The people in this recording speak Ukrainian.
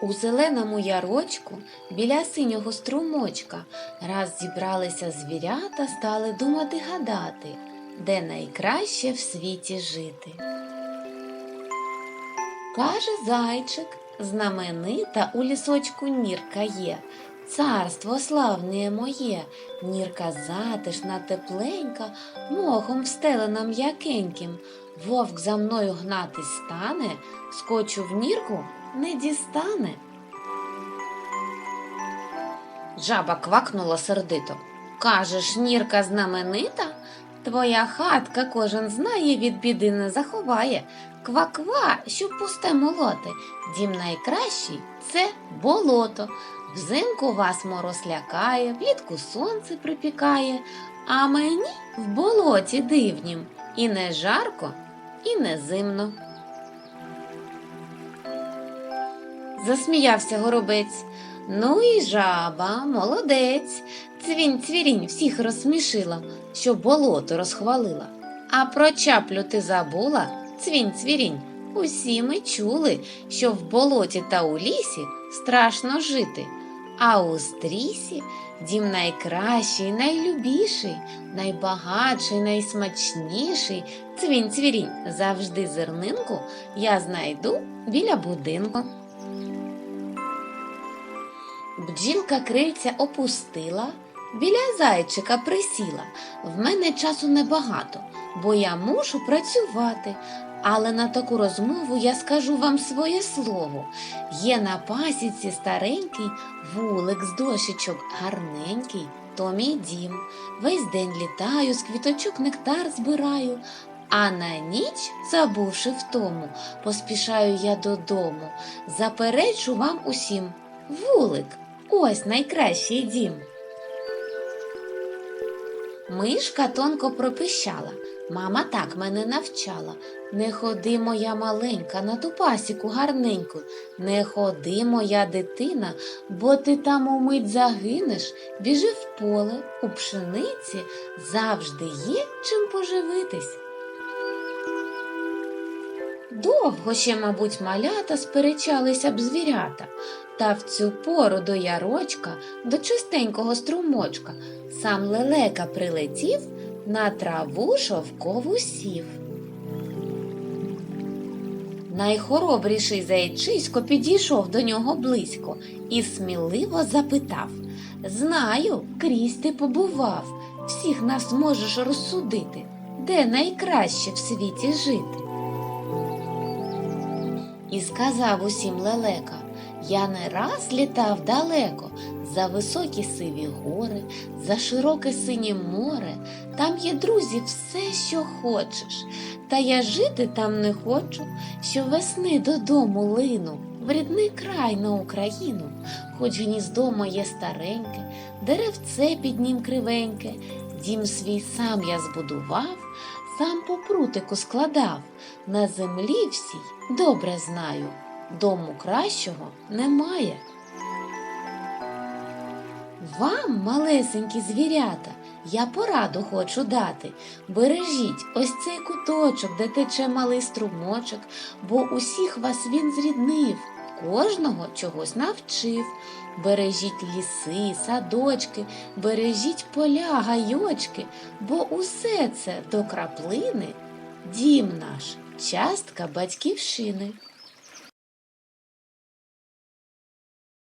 У зеленому ярочку біля синього струмочка раз зібралися звірята, стали думати гадати, де найкраще в світі жити. Каже зайчик, знаменита у лісочку нірка є. Царство славне моє, нірка затишна, тепленька, мохом встелена м'якеньким. Вовк за мною гнатись стане, скочу в нірку не дістане. Жаба квакнула сердито. Кажеш, нірка знаменита? Твоя хатка кожен знає, від біди не заховає. Ква-ква, щоб пусте молоти. Дім найкращий це болото. Взимку вас мороз лякає, влітку сонце припікає, а мені в болоті дивнім і не жарко, і не зимно. Засміявся горобець. Ну і жаба, молодець. Цвінь цвірінь всіх розсмішила, що болото розхвалила. А про чаплю ти забула, цвінь цвірінь. Усі ми чули, що в болоті та у лісі страшно жити. А у стрісі дім найкращий, найлюбіший, найбагатший, найсмачніший. Цвінь цвірінь завжди зернинку я знайду біля будинку. Бджілка крильця опустила, біля зайчика присіла. В мене часу небагато, бо я мушу працювати. Але на таку розмову я скажу вам своє слово. Є на пасіці старенький вулик з дощечок гарненький, то мій дім. Весь день літаю, з квіточок нектар збираю. А на ніч, забувши втому, поспішаю я додому. Заперечу вам усім вулик, ось найкращий дім. Мишка тонко пропищала. Мама так мене навчала. Не ходи, моя маленька, на ту пасіку гарненьку. Не ходи, моя дитина, бо ти там умить загинеш. Біжи в поле, у пшениці завжди є чим поживитись. Довго ще, мабуть, малята сперечалися б звірята, та в цю пору до ярочка, до чистенького струмочка, сам лелека прилетів, на траву шовкову сів. Найхоробріший зайчисько підійшов до нього близько і сміливо запитав Знаю, крізь ти побував, всіх нас можеш розсудити, де найкраще в світі жити. І сказав усім лелека, я не раз літав далеко, за високі сиві гори, за широке синє море, там є друзі все, що хочеш. Та я жити там не хочу, що весни додому лину, в рідний край на Україну, хоч гніздо моє стареньке, деревце під нім кривеньке, дім свій сам я збудував, сам по прутику складав, на землі всій добре знаю, дому кращого немає. Вам, малесенькі звірята, я пораду хочу дати. Бережіть ось цей куточок, де тече малий струмочок, бо усіх вас він зріднив, кожного чогось навчив. Бережіть ліси, садочки, бережіть поля, гайочки, бо усе це до краплини дім наш, частка батьківщини.